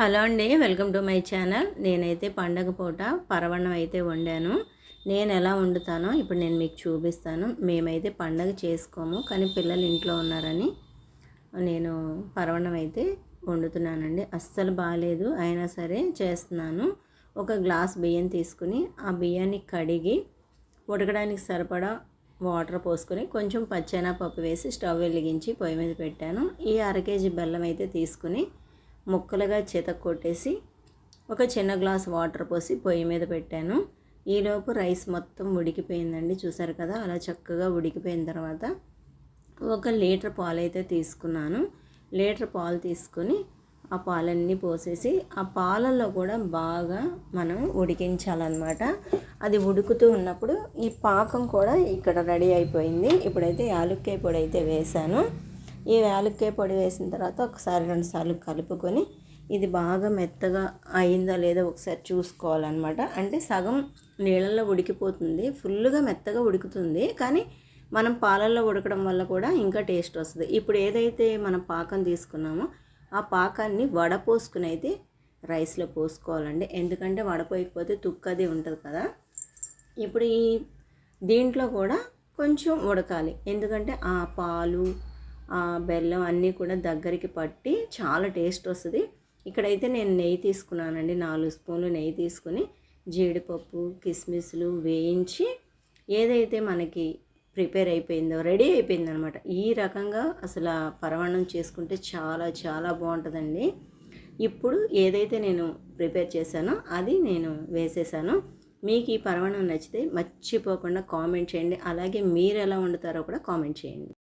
Hello అండి welcome to my channel. నేనైతే పండగ పూట పరవణం అయితే వండాను. నేను ఎలా వండుతానో ఇప్పుడు నేను మీకు చూపిస్తాను. మేమైతే పండగ చేసుకోము కానీ పిల్లలు ఇంట్లో ఉన్నారని నేను పరవణం అయితే వండుతున్నానండి. అస్సలు బాగాలేదు అయినా సరే చేస్తున్నాను. ఒక గ్లాస్ బియ్యం తీసుకుని ఆ బియ్యాన్ని కడిగి ఉడకడానికి సరిపడా వాటర్ పోసుకొని కొంచెం పప్పు వేసి స్టవ్ వెలిగించి పొయ్యి మీద పెట్టాను. ఈ అర కేజీ బెల్లం అయితే తీసుకుని ముక్కలుగా చేత కొట్టేసి ఒక చిన్న గ్లాస్ వాటర్ పోసి పొయ్యి మీద పెట్టాను. ఈలోపు రైస్ మొత్తం ఉడికిపోయిందండి. చూసారు కదా అలా చక్కగా ఉడికిపోయిన తర్వాత ఒక లీటర్ పాలు అయితే తీసుకున్నాను. లీటర్ పాలు తీసుకొని ఆ పాలన్నీ పోసేసి ఆ పాలల్లో కూడా బాగా మనం ఉడికించాలన్నమాట. అది ఉడుకుతూ ఉన్నప్పుడు ఈ పాకం కూడా ఇక్కడ రెడీ అయిపోయింది. ఇప్పుడైతే యాలుక్కాయ పొడి అయితే వేశాను. ఈ యాలక్కాయ పొడి వేసిన తర్వాత ఒకసారి రెండు సార్లు కలుపుకొని ఇది బాగా మెత్తగా అయిందా లేదా ఒకసారి చూసుకోవాలన్నమాట. అంటే సగం నీళ్ళల్లో ఉడికిపోతుంది ఫుల్గా మెత్తగా ఉడుకుతుంది. కానీ మనం పాలల్లో ఉడకడం వల్ల కూడా ఇంకా టేస్ట్ వస్తుంది. ఇప్పుడు ఏదైతే మనం పాకం తీసుకున్నామో ఆ పాకాన్ని వడపోసుకుని అయితే రైస్లో పోసుకోవాలండి. ఎందుకంటే వడపోయకపోతే తుక్కది ఉంటుంది కదా. ఇప్పుడు ఈ దీంట్లో కూడా కొంచెం ఉడకాలి. ఎందుకంటే ఆ పాలు బెల్లం అన్నీ కూడా దగ్గరికి పట్టి చాలా టేస్ట్ వస్తుంది. ఇక్కడైతే నేను నెయ్యి తీసుకున్నానండి. నాలుగు స్పూన్లు నెయ్యి తీసుకుని జీడిపప్పు కిస్మిస్లు వేయించి ఏదైతే మనకి ప్రిపేర్ అయిపోయిందో రెడీ అయిపోయింది అనమాట ఈ రకంగా అసలు పరమాణం చేసుకుంటే చాలా చాలా బాగుంటుందండి. ఇప్పుడు ఏదైతే నేను ప్రిపేర్ చేశానో అది నేను వేసేసాను. మీకు ఈ పరమాణం నచ్చితే మర్చిపోకుండా కామెంట్ చేయండి. అలాగే మీరు ఎలా వండుతారో కూడా కామెంట్ చేయండి.